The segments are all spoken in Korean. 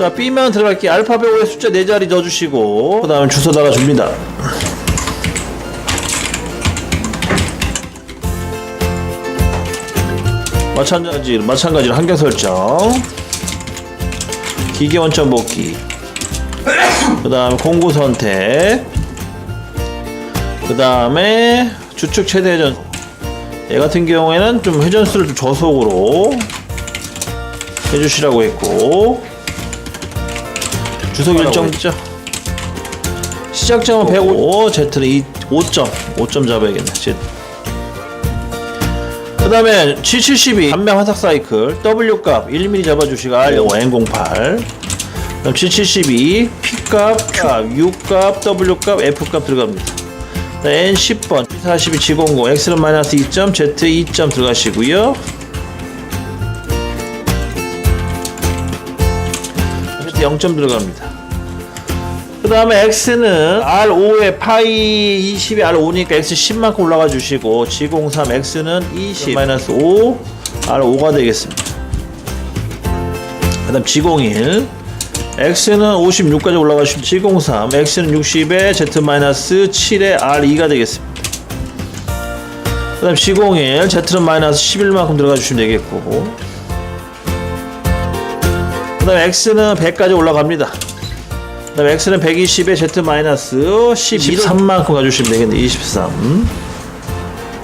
자 B면 들어갈게요. 알파벳 O에 숫자 4자리 넣어주시고 그 다음에 주소 달아줍니다. 마찬가지, 마찬가지로 환경 설정. 기계 원점 복귀. 그 다음에 공구 선택. 그 다음에 주축 최대 회전. 얘 같은 경우에는 좀 회전수를 좀 저속으로 해주시라고 했고 주석 일정죠. 시작점은 105 Z는 2, 5점 5점 잡아야겠네 Z 그 다음에 772 반면 화삭 사이클 W 값 1mm 잡아주시고 R N08 그럼 772 P 값, Q, U 값, W 값, F 값 들어갑니다. N 10번 42 G00 X는 마이너스 2점 Z 2점 들어가시고요 0점 들어갑니다. 그 다음에 X는 R5에 파이 20이 R5니까 X 10만큼 올라가 주시고 G03 X는 20 마이너스 5 R5가 되겠습니다. 그 다음 G01 X는 56까지 올라가 주시고 G03 X는 60에 Z 마이너스 7에 R2가 되겠습니다. 그 다음 G01 Z는 마이너스 11만큼 들어가 주시면 되겠고 그 다음 X는 100까지 올라갑니다. 그 다음에 X는 120에 Z 마이너스 13만큼 가주시면 되겠네. 23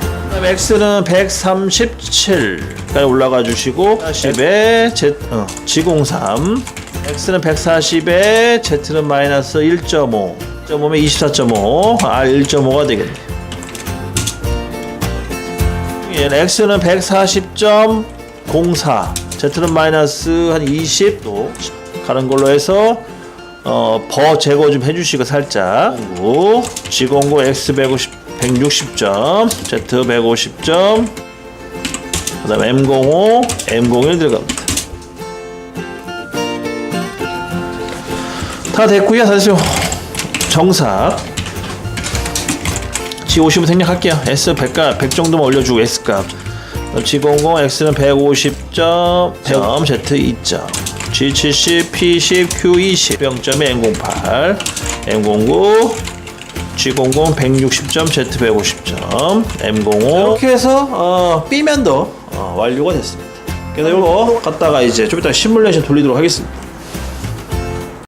그 다음에 X는 137까지 올라가 주시고 10에 Z 어, G03 X는 140에 Z는 마이너스 1.5 1.5면 24.5 R 1.5가 되겠네. 얘는 X는 140.04 Z는 마이너스 한 20도 가는 걸로 해서 어, 버 제거 좀 해주시고 살짝. 공구 G09 X 150 160점 Z 150점 그 다음에 M05 M01 들어갑니다. 다 됐고요. 사실 정삭 G50 생략할게요. S 100값 100 정도만 올려주고 S 값 G00 X는 150점 점 Z 2점. G70, P10, Q20 0점에 M08 M09 G00 160점, Z 150점, M05 이렇게 해서 어, B면도 어, 완료가 됐습니다. 그래서 이거 갖다가 이제 좀 이따 시뮬레이션 돌리도록 하겠습니다.